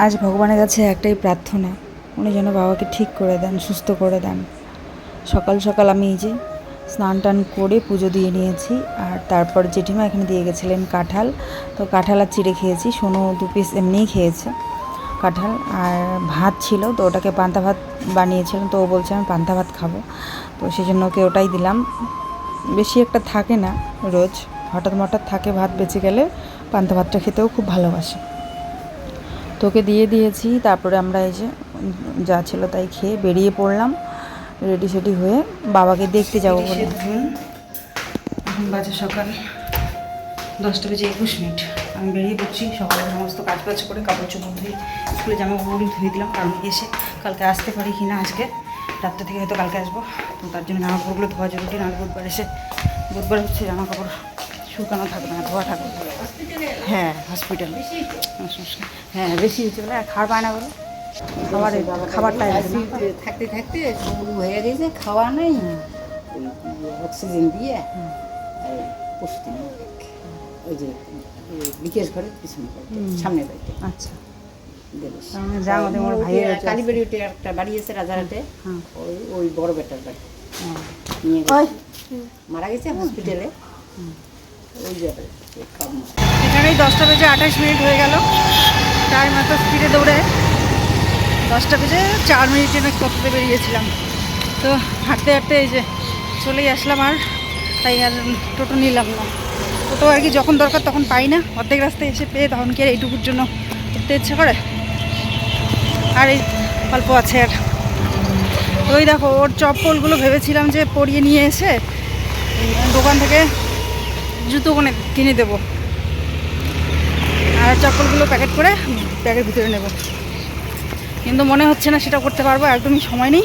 আজ ভগবানের কাছে একটাই প্রার্থনা, উনি যেন বাবাকে ঠিক করে দেন, সুস্থ করে দেন। সকাল সকাল আমি এই যে স্নান টান করে পুজো দিয়ে নিয়েছি, আর তারপর জেঠিমা এখানে দিয়ে গেছিলেন কাঁঠাল। তো কাঁঠাল আর চিড়ে খেয়েছি, সোনু দু পিস এমনিই খেয়েছে কাঁঠাল, আর ভাত ছিল, তো ওটাকে পান্তা ভাত বানিয়েছিলাম, তো ও বলছে আমি পান্তা ভাত খাব। তো সেই জন্য ওকে ওটাই দিলাম। বেশি একটা থাকে না রোজ, হঠাৎ মঠাৎ থাকে ভাত বেঁচে গেলে, পান্তা ভাতটা খেতেও খুব ভালোবাসে। তোকে দিয়ে দিয়েছি, তারপরে আমরা এই যে যা ছিল তাই খেয়ে বেরিয়ে পড়লাম রেডি সেডি হয়ে বাবাকে দেখতে যাব বলে। এখন বাজে সকাল দশটা বেজে একুশ মিনিট। আমি বেরিয়ে পড়ছি সকালে সমস্ত কাজ বাজ করে কাপড় চোপড় ধুয়ে স্কুলে জামা কাপড় ধুয়ে দিলাম, কারণ এসে কালকে আসতে পারি কি না আজকে। রাত্রে থেকে হয়তো কালকে আসব, তো তার জন্য জামা কাপড়গুলো ধোয়া জরুরি, নাহলে বুধবার এসে বুধবার হচ্ছে জামা কাপড় শুকানো থাকবে না ধোয়া থাকবে। হ্যাঁ হসপিটালে হ্যাঁ বেশি হচ্ছে বলে খাবার পায় না বলে। খাবারের খাবারটা আইসি থাকতে থাকতে হয়ে গেছে খাওয়া নেই। অক্সিজেন দিয়ে আর ওই যে বিকেশ ঘরে পিছনে সামনে বাড়িতে। আচ্ছা। একটা বাড়ি আছে রাজারহাটে। ওই ওই বড় বেটার বাড়ি। নিয়ে মারা গেছে হসপিটালে এখানেই দশটা বেজে আঠাশ মিনিট হয়ে গেল। টাইম এত স্পিডে দৌড়ে দশটা বেজে চার মিনিটে না কততে বেরিয়েছিলাম। তো হাঁটতে হাঁটতে এই যে চলেই আসলাম আর, তাই আর টোটো নিলাম না। টোটো আর কি যখন দরকার তখন পাই না। অর্ধেক রাস্তায় এসে পেয়ে তখন কি আর এইটুকুর জন্য উঠতে ইচ্ছে করে? আর এই অল্প আছে আর। ওই দেখো, ওর চপ্পলগুলো ভেবেছিলাম যে পরিয়ে নিয়ে এসে দোকান থেকে জুতো কোনে কিনে দেবো। আর চপ্পলগুলো প্যাকেট করে ব্যাগের ভিতরে নেব। কিন্তু মনে হচ্ছে না সেটা করতে পারব, একদমই সময় নেই।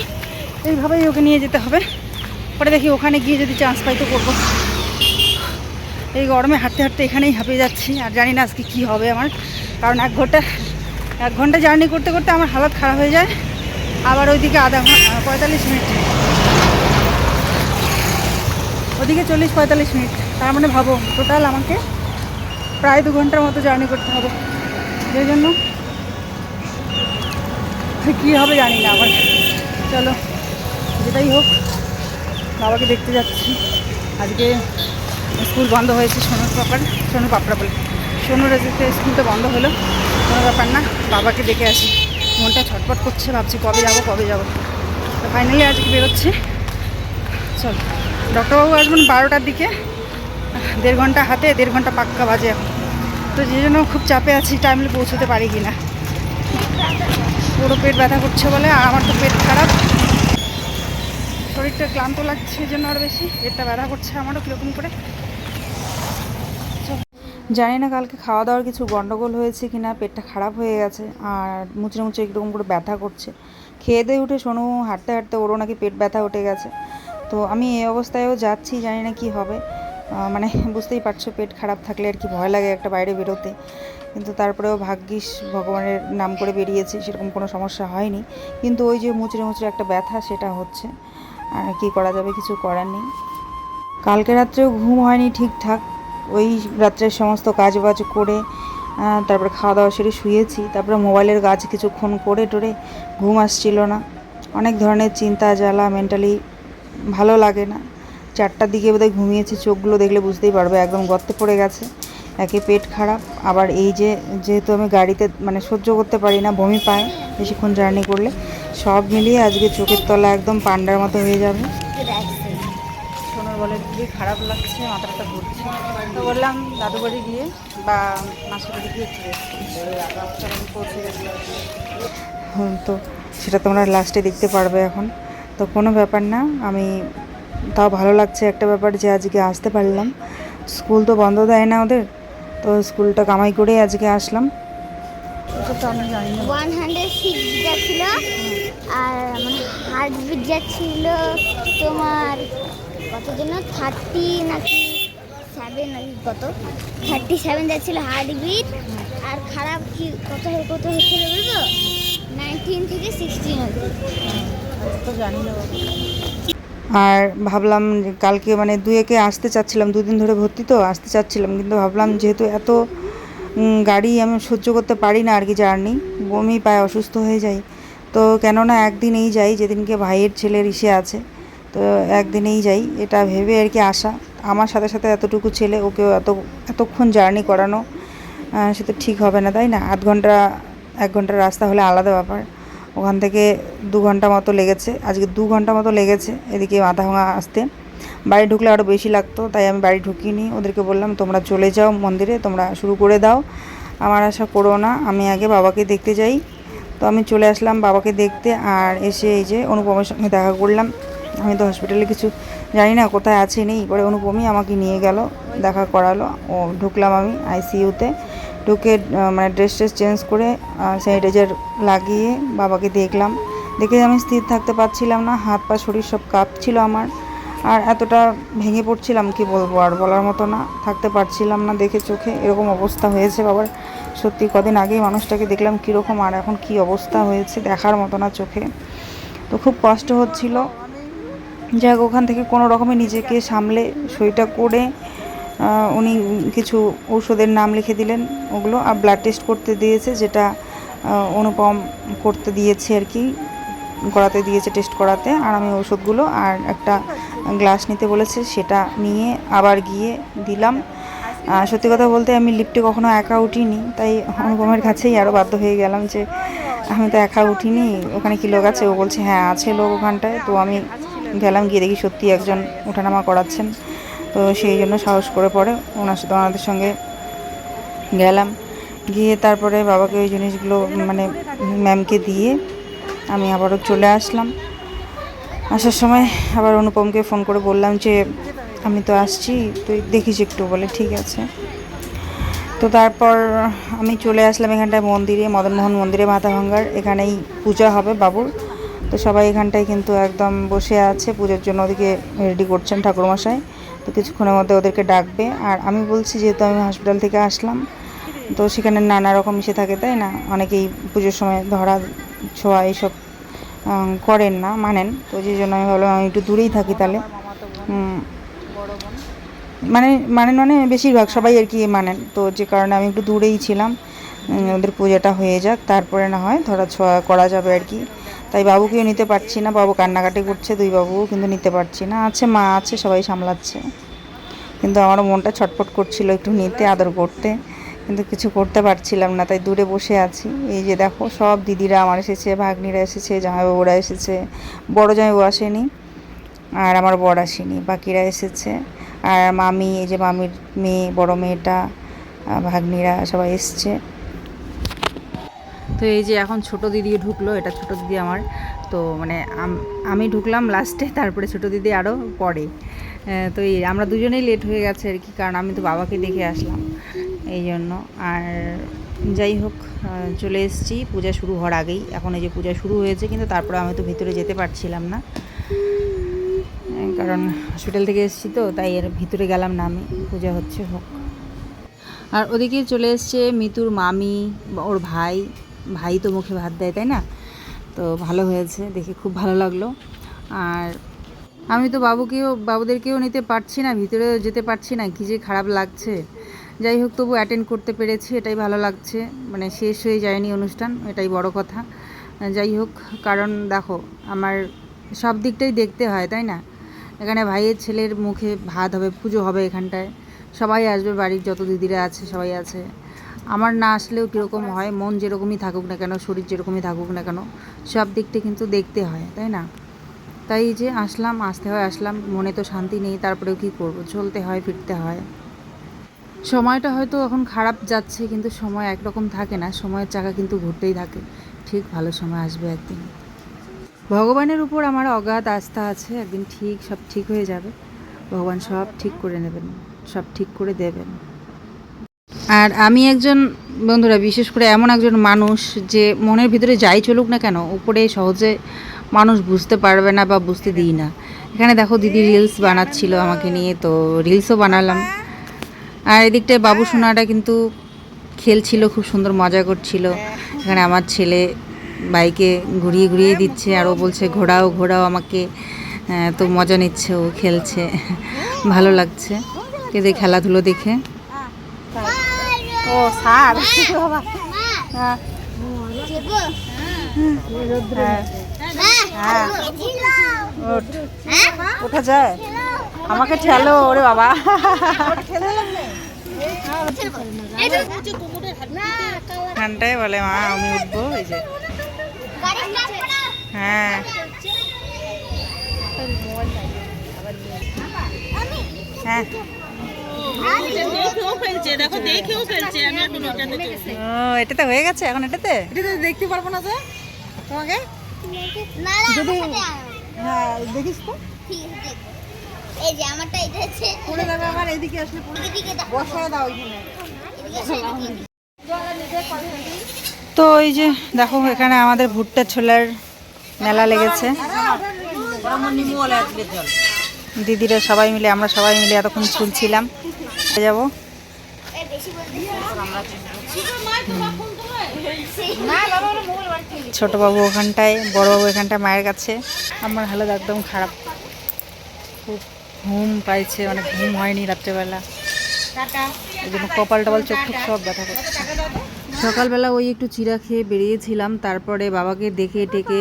এইভাবেই ওকে নিয়ে যেতে হবে। পরে দেখি ওখানে গিয়ে যদি চান্স পাই তো করব। এই গরমে হাঁটতে হাঁটতে এখানেই হাঁপিয়ে যাচ্ছি, আর জানি না আজকে কী হবে আমার। কারণ এক ঘণ্টা এক ঘণ্টা জার্নি করতে করতে আমার হালত খারাপ হয়ে যায়। আবার ওইদিকে আধা ঘণ্টা পঁয়তাল্লিশ মিনিট। ওদিকে চল্লিশ পঁয়তাল্লিশ মিনিট। তার মানে ভাবো টোটাল আমাকে প্রায় দু ঘণ্টার মতো জার্নি করতে হবে। সেই জন্য কী হবে জানি না আবার চলো, যেটাই হোক, বাবাকে দেখতে যাচ্ছি। আজকে স্কুল বন্ধ হয়েছে সোনুর পাপার, সোনু পাপড়া বলে। সোনুর আজকে স্কুলটা বন্ধ হলো, কোনো ব্যাপার না, বাবাকে দেখে আসি। মনটা ছটপট করছে, ভাবছি কবে যাব কবে যাব। তো ফাইনালি আজকে বেরোচ্ছি। চল ডক্টরবাবু আসবেন বারোটার দিকে। দেড় ঘণ্টা হাতে দেড় ঘণ্টা পাক্কা বাজে। তো যে জন্য খুব চাপে আছি টাইমলি পৌঁছতে পারি কি না পুরো পেট ব্যথা করছে বলে আমার তো পেট খারাপ। শরীরটা ক্লান্ত লাগছে এই জন্য আর বেশি, পেটটা ব্যথা করছে আমারও কীরকম করে। জানি না কালকে খাওয়া দাওয়ার কিছু গন্ডগোল হয়েছে কি না পেটটা খারাপ হয়ে গেছে, আর মুচড়ে মুচড়ে একরকম করে ব্যথা করছে। খেয়ে দিয়ে উঠে শোনো হাঁটতে হাঁটতে ওরও নাকি পেট ব্যথা উঠে গেছে। তো আমি এই অবস্থায়ও যাচ্ছি, জানি না কি হবে। মানে বুঝতেই পারছ, পেট খারাপ থাকলে আর কি ভয় লাগে একটা বাইরে বেরোতে। কিন্তু তারপরেও ভাগ্যিস ভগবানের নাম করে বেরিয়েছি, সেরকম কোনো সমস্যা হয়নি। কিন্তু ওই যে মুচড়ে মুচড়ে একটা ব্যথা, সেটা হচ্ছে। আর কী করা যাবে, কিছু করার নেই। কালকে রাত্রেও ঘুম হয়নি ঠিকঠাক। ওই রাত্রের সমস্ত কাজ বাজ করে তারপরে খাওয়া দাওয়া সেরে শুয়েছি। তারপরে মোবাইলের গাছ কিছুক্ষণ করে টোরে ঘুম আসছিল না। অনেক ধরনের চিন্তা জ্বালা মেন্টালি ভালো লাগে না। চারটার দিকে বোধহয় ঘুমিয়েছি চোখগুলো দেখলে বুঝতেই পারবে একদম গর্তে পড়ে গেছে একে পেট খারাপ। আবার এই যে যেহেতু আমি গাড়িতে মানে সহ্য করতে পারি না বমি পায় বেশিক্ষণ জার্নি করলে সব মিলিয়ে আজকে চোখের তলা একদম পান্ডার মতো হয়ে যাবে। সোনার বলে খুবই খারাপ লাগছে মাথাটা ঘুরছে। তো বললাম দাদু বাড়ি গিয়ে বা মাসির বাড়ি গিয়ে পৌঁছে গেছি তো সেটা তোমরা লাস্টে দেখতে পারবে এখন। তো কোনো ব্যাপার না আমি তাও ভালো লাগছে একটা ব্যাপার যে আজকে আসতে পারলাম। স্কুল তো বন্ধ দেয় না ওদের তো স্কুলটা কামাই করেই আজকে আসলাম। ওটা তো আমি জানি ওয়ান হান্ড্রেড সিক্স যাচ্ছিল আর মানে হার্টবিট যাচ্ছিল তোমার কত যেন থার্টি নাকি সেভেন নাকি কত থার্টি সেভেন যাচ্ছিল হার্টবিট আর খারাপ কি কত কত হচ্ছিল বলব নাইনটিন থেকে সিক্সটিন অব্দি তো জানি না। আর ভাবলাম কালকে মানে দুই একে আসতে চাচ্ছিলাম, দুদিন ধরে ভর্তি তো, আসতে চাচ্ছিলাম, কিন্তু ভাবলাম যেহেতু এত গাড়ি আমি সহ্য করতে পারি না আর কি জার্নি, বমি পায়, অসুস্থ হয়ে যাই। তো কেননা একদিনেই যাই, যেদিনকে ভাইয়ের ছেলের ইসে আছে, তো একদিনেই যাই, এটা ভেবে আর কি আসা আমার সাথে সাথে এতটুকু ছেলে, ওকেও এত, এতক্ষণ জার্নি করানো সে তো ঠিক হবে না, তাই না? আধ ঘণ্টা, এক ঘণ্টার রাস্তা হলে আলাদা ব্যাপার। ওখান থেকে দু ঘণ্টা মতো লেগেছে। আজকে দু ঘণ্টা মতো লেগেছে, এদিকে মাথা ভাঙা আসতে। বাড়ি ঢুকলে আরও বেশি লাগতো, তাই আমি বাড়ি ঢুকিনি। ওদেরকে বললাম, তোমরা চলে যাও মন্দিরে, তোমরা শুরু করে দাও। আমার আশা করো না, আমি আগে বাবাকে দেখতে যাই। তো আমি চলে আসলাম বাবাকে দেখতে, আর এসে এই যে অনুপমের সঙ্গে দেখা করলাম। আমি তো হসপিটালে কিছু জানি না, কোথায় আছে, নেই। পরে অনুপমই আমাকে নিয়ে গেল, দেখা করালো। ও ঢুকলাম আমি আইসিইউতে ঢুকে মানে ড্রেস ট্রেস চেঞ্জ করে স্যানিটাইজার লাগিয়ে বাবাকে দেখলাম। দেখে আমি স্থির থাকতে পারছিলাম না, হাত পা, শরীর সব কাঁপছিল আমার। আর এতটা ভেঙে পড়ছিলাম, কি বলব, আর বলার মতো না, থাকতে পারছিলাম না দেখে চোখে। এরকম অবস্থা হয়েছে বাবার। সত্যি কদিন আগেই মানুষটাকে দেখলাম কীরকম, আর এখন কি অবস্থা হয়েছে দেখার মতো না চোখে। তো খুব কষ্ট হচ্ছিল। যাই হোক, ওখান থেকে কোনো রকমে নিজেকে সামলে, সইটা করে উনি কিছু ঔষধের নাম লিখে দিলেন, ওগুলো, আর ব্লাড টেস্ট করতে দিয়েছে, যেটা অনুপম করতে দিয়েছে আর কি করাতে দিয়েছে টেস্ট করাতে, আর আমি ওষুধগুলো আর একটা গ্লাস নিতে বলেছে, সেটা নিয়ে আবার গিয়ে দিলাম। সত্যি কথা বলতে আমি লিফটে কখনো একা উঠিনি, তাই অনুপমের কাছেই আরও বাধ্য হয়ে গেলাম যে, আমি তো একা উঠিনি, ওখানে কি লোক আছে? ও বলছে হ্যাঁ আছে লোক ওখানটায়, তো আমি গেলাম, গিয়ে দেখি সত্যি একজন ওঠানামা করাচ্ছেন। তো সেই জন্য সাহস করে পড়ে ওনার সাথে ওনাদের সঙ্গে গেলাম। গিয়ে তারপরে বাবাকে ওই জিনিসগুলো মানে ম্যামকে দিয়ে আমি আবারও চলে আসলাম। আসার সময় আবার অনুপমকে ফোন করে বললাম যে, আমি তো আসছি, তুই দেখিস একটু, বলে, ঠিক আছে। তো তারপর আমি চলে আসলাম এখানটায় মন্দিরে, মদনমোহন মন্দিরে, মাথা ভাঙ্গার। এখানেই পূজা হবে বাবুর। তো সবাই এখানটায় কিন্তু একদম বসে আছে, পুজোর জন্য ওদিকে রেডি করছেন ঠাকুরমশাই। তো কিছুক্ষণের মধ্যে ওদেরকে ডাকবে। আর আমি বলছি, যেহেতু আমি হসপিটাল থেকে আসলাম, তো সেখানে নানা রকম ইসে থাকে, তাই না? অনেকেই পুজোর সময় ধরা, ছোঁয়া এইসব করেন না, মানেন। তো যে জন্য আমি ভাবলাম, আমি একটু দূরেই থাকি তাহলে। মানে মানেন মানে বেশিরভাগ সবাই আর কি মানেন। তো যে কারণে আমি একটু দূরেই ছিলাম। ওদের পূজাটা হয়ে যাক, তারপরে না হয় ধরা, ছোঁয়া করা যাবে আর কি। তাই বাবুকেও নিতে পারছি না। বাবু কান্নাকাটি করছে, দুই বাবুও কিন্তু নিতে পারছি না। আছে, মা আছে, সবাই সামলাচ্ছে। কিন্তু আমারও মনটা ছটফট করছিল একটু নিতে, আদর করতে। কিন্তু কিছু করতে পারছিলাম না, তাই দূরে বসে আছি। এই যে দেখো, সব দিদিরা আমার এসেছে, ভাগ্নিরা এসেছে, জামাইবাবুরা এসেছে। বড় জামাইবাবু আসেনি আর আমার বর আসেনি, বাকিরা এসেছে। আর মামি, এই যে মামির মেয়ে, বড় মেয়েটা ভাগ্নিরা সবাই এসছে। তো এই যে এখন ছোট দিদি ঢুকলো, এটা ছোট দিদি আমার। তো মানে আমি ঢুকলাম লাস্টে তারপরে ছোট দিদি আরও পরে। তো এই আমরা দুজনেই লেট হয়ে গেছে আর কি, কারণ আমি তো বাবাকে দেখে আসলাম। এই জন্য। আর যাই হোক চলে এসেছি, পূজা শুরু হওয়ার আগেই। এখন এই যে পূজা শুরু হয়েছে, কিন্তু তারপরে আমি তো ভিতরে যেতে পারছিলাম না। কারণ হসপিটাল থেকে এসেছি তো, তাই এর ভিতরে গেলাম না আমি। পূজা হচ্ছে হোক। আর ওদিকে চলে এসছে মিতুর মামি, ওর ভাই। ভাই তো মুখে ভাত দেয়, তাই না? তো ভালো হয়েছে, দেখে খুব ভালো লাগল। আর আমি তো বাবুকেও, বাবুদেরকেও নিতে পারছি না, ভিতরে যেতে পারছি না, কী যে খারাপ লাগছে। যাই হোক, তবু অ্যাটেন্ড করতে পেরেছি, এটাই ভালো লাগছে। মানে শেষ হয়ে যায়নি অনুষ্ঠান, এটাই বড় কথা। যাই হোক, কারণ দেখো, আমার সব দিকটাই দেখতে হয়, তাই না? এখানে ভাইয়ের ছেলের মুখে ভাত হবে, পুজো হবে এখানটায়। সবাই আসবে, বাড়ির যত দিদিরা আছে, সবাই আছে। আমার না আসলেও কীরকম হয়, মন যেরকমই থাকুক না কেন, শরীর যেরকমই থাকুক না কেন, সব দিকটা কিন্তু দেখতে হয়, তাই না? তাই যে আসলাম, আসতে হয়, আসলাম, মনে তো শান্তি নেই, তারপরেও কী করব? চলতে হয়, ফিরতে হয়। সময়টা হয়তো এখন খারাপ যাচ্ছে, কিন্তু সময় একরকম থাকে না, সময়ের চাকা কিন্তু ঘুরতেই থাকে। ঠিক ভালো সময় আসবে একদিন। ভগবানের উপর আমার অগাধ আস্থা আছে, একদিন ঠিক, সব ঠিক হয়ে যাবে। ভগবান সব ঠিক করে নেবেন, সব ঠিক করে দেবেন। আর আমি একজন, বন্ধুরা, বিশেষ করে এমন একজন মানুষ যে মনের ভিতরে যাই চলুক না কেন, উপরে সহজে মানুষ বুঝতে পারবে না বা বুঝতে দিই না। এখানে দেখো দিদি রিলস বানাচ্ছিল আমাকে নিয়ে, তো রিলসও বানালাম। আর এদিকটায় বাবু সোনাটা কিন্তু খেলছিল, খুব সুন্দর মজা করছিল। এখানে আমার ছেলে বাইকে ঘুরিয়ে ঘুরিয়ে দিচ্ছে, আর ও বলছে, ঘোরাও ঘোরাও আমাকে। তো মজা নিচ্ছে, ও খেলছে। ভালো লাগছে। এদের খেলাধুলো দেখে। ও সার বাবা। হ্যাঁ। হ্যাঁ। হ্যাঁ। হ্যাঁ? ওঠা যায়। আমাকে ঠেলো ওরে বাবা। এখানটায় বলে মা আমি উঠবো এই যে। হ্যাঁ। হ্যাঁ। ও এটাতে হয়ে গেছে এখন এটাতে এটা দেখতে পারব না যে তোমাকে না না যদি হ্যাঁ দেখিস তো ঠিক আছে এই যে আমারটা এটা আছে পড়ে যাবে আবার এইদিকে আসলে পড়ে এদিকে বসায় দাও ওইখানে এদিকে আসো, এদিকে। তো এই যে দেখো এখানে আমাদের ভুট্টা ছোলার মেলা লেগেছে দিদিরা সবাই মিলে আমরা সবাই মিলে এতক্ষণ ছুলছিলাম যাব। এই বেশি বলতে ছোট বাবু ওখানটায় বড় বাবু এখানটায় মায়ের কাছে। আমার হালত একদম খারাপ। খুব ঘুম পাইছে অনেক ঘুম হয়নি রাত্রেবেলা। এই জন্য কপাল টপাল চোখ সব ব্যথা করছে। সকালবেলা ওই একটু চিরা খেয়ে বেরিয়েছিলাম তারপরে বাবাকে দেখে টেকে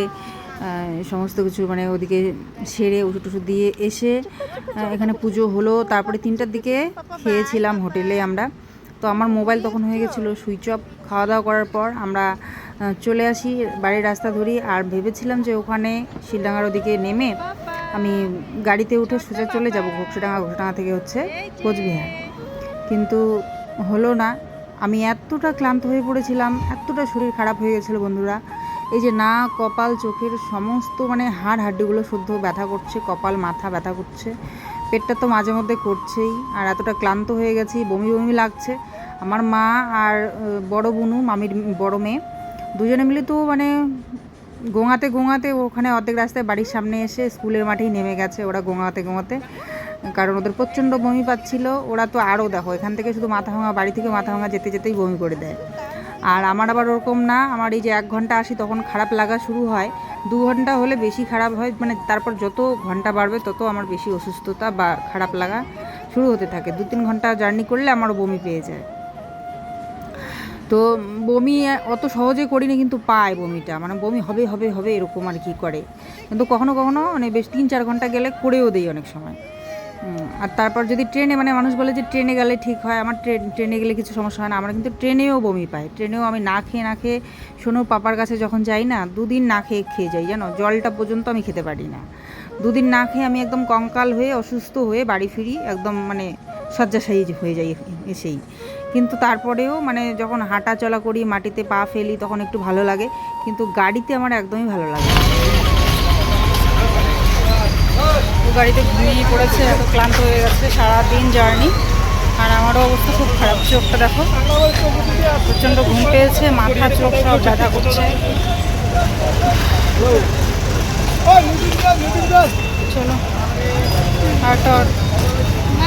সমস্ত কিছু মানে ওদিকে সেরে ওষুধ টষুধ দিয়ে এসে এখানে পুজো হলো। তারপরে তিনটার দিকে খেয়েছিলাম হোটেলে আমরা। তো আমার মোবাইল তখন হয়ে গেছিল সুইচ অফ। খাওয়া দাওয়া করার পর আমরা চলে আসি বাড়ির রাস্তা ধরি আর ভেবেছিলাম যে ওখানে শিলডাঙ্গার ওদিকে নেমে আমি গাড়িতে উঠে সোজা চলে যাব। ঘোকসাডাঙ্গা ঘোকসাডাঙ্গা থেকে হচ্ছে কোচবিহার। কিন্তু হলো না। আমি এতটা ক্লান্ত হয়ে পড়েছিলাম, এতটা শরীর খারাপ হয়ে গেছিল বন্ধুরা। এই যে না, কপাল, চোখের সমস্ত মানে হাড় হাড্ডিগুলো শুদ্ধ ব্যথা করছে, কপাল, মাথা ব্যথা করছে। পেটটা তো মাঝে মধ্যে করছেই, আর এতটা ক্লান্ত হয়ে গেছি, বমি বমি লাগছে। আমার মা আর বড় বুনু, মামির বড় মেয়ে, দুজনে মিলে তো মানে গোঙাতে গোঙাতে ওখানে অর্ধেক রাস্তায় বাড়ির সামনে এসে স্কুলের মাঠেই নেমে গেছে ওরা গোঙাতে গোঙাতে। কারণ ওদের প্রচণ্ড বমি পাচ্ছিল, ওরা তো আরও দেখো, এখান থেকে শুধু মাথা ভাঙা বাড়ি থেকে মাথা ভাঙা যেতে যেতেই বমি করে দেয়। আর আমার আবার ওরকম না, আমার এই যে এক ঘণ্টা আসি তখন খারাপ লাগা শুরু হয়। দু ঘণ্টা হলে বেশি খারাপ হয় মানে তারপর যত ঘণ্টা বাড়বে তত আমার বেশি অসুস্থতা বা খারাপ লাগা শুরু হতে থাকে। দু তিন ঘণ্টা জার্নি করলে আমারও বমি পেয়ে যায়। তো বমি অত সহজে করিনি কিন্তু পায় বমিটা। মানে বমি হবে হবে হবে এরকম আর কি করে। কিন্তু কখনো কখনো মানে বেশ তিন চার ঘণ্টা গেলে করেও দেই অনেক সময়। আর তারপর যদি ট্রেনে মানে মানুষ বলে যে ট্রেনে গেলে ঠিক হয়, আমার ট্রেন ট্রেনে গেলে কিছু সমস্যা হয় না, আমরা কিন্তু ট্রেনেও বমি পাই। ট্রেনেও আমি না খেয়ে না খেয়ে শোনো, পাপার কাছে যখন যাই না, দুদিন না খেয়ে খেয়ে যাই, জানো? জলটা পর্যন্ত আমি খেতে পারি না। দুদিন না খেয়ে আমি একদম কঙ্কাল হয়ে, অসুস্থ হয়ে বাড়ি ফিরি, একদম মানে শয্যাশায়ী হয়ে যাই এসেই। কিন্তু তারপরেও মানে যখন হাঁটা চলা করি, মাটিতে পা ফেলি, তখন একটু ভালো লাগে, কিন্তু গাড়িতে আমার একদমই ভালো লাগে গাড়িতে ঘুমিয়ে পড়েছে, এত ক্লান্ত হয়ে গেছে, সারাদিন জার্নি। আর আমারও অবস্থা খুব খারাপ। চোখটা দেখো, প্রচণ্ড ঘুম পেয়েছে, মাথা, চোখ সব ব্যথা করছে। চলো, আর আর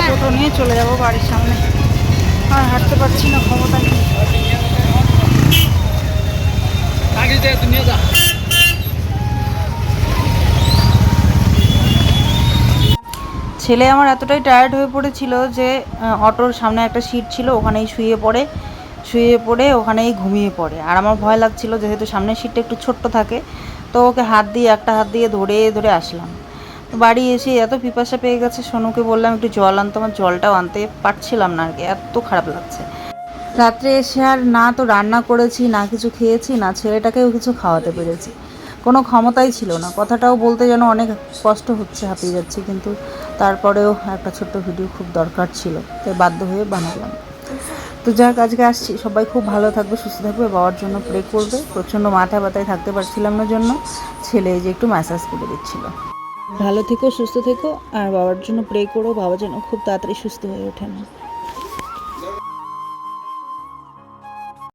টোটো নিয়ে চলে যাব বাড়ির সামনে। আর হাঁটতে পারছি না, ক্ষমতা নেই। ছেলে আমার এতটাই টায়ার্ড হয়ে পড়েছিল যে অটোর সামনে একটা সিট ছিল, ওখানেই শুয়ে পড়ে শুয়ে পড়ে ওখানেই ঘুমিয়ে পড়ে। আর আমার ভয় লাগছিল যেহেতু সামনের সিটটা একটু ছোট্ট থাকে, তো ওকে হাত দিয়ে, একটা হাত দিয়ে ধরে ধরে আসলাম। বাড়ি এসে এত পিপাসা পেয়ে গেছে, সোনুকে বললাম, একটু জল আনতো। আমার জলটাও আনতে পারছিলাম না আর কি, এত খারাপ লাগছে। রাত্রে এসে আর না তো রান্না করেছি, না কিছু খেয়েছি, না ছেলেটাকেও কিছু খাওয়াতে পেরেছি। কোনো ক্ষমতাই ছিল না। কথাটাও বলতে যেন অনেক কষ্ট হচ্ছে, হাঁপিয়ে যাচ্ছে, কিন্তু তারপরেও একটা ছোট্ট ভিডিও খুব দরকার ছিল, তাই বাধ্য হয়ে বানালাম। তো যাক আজকে আসছি। সবাই খুব ভালো থাকবে, সুস্থ থাকবে, বাবার জন্য প্রে করবে। প্রচণ্ড মাথা ব্যথায় থাকতে পারছিলাম না জন্য, ছেলে যে একটু ম্যাসাজ করে দিচ্ছিল। ভালো থেকো, সুস্থ থেকো, আর বাবার জন্য প্রে করো, বাবা যেন খুব তাড়াতাড়ি সুস্থ হয়ে ওঠেন।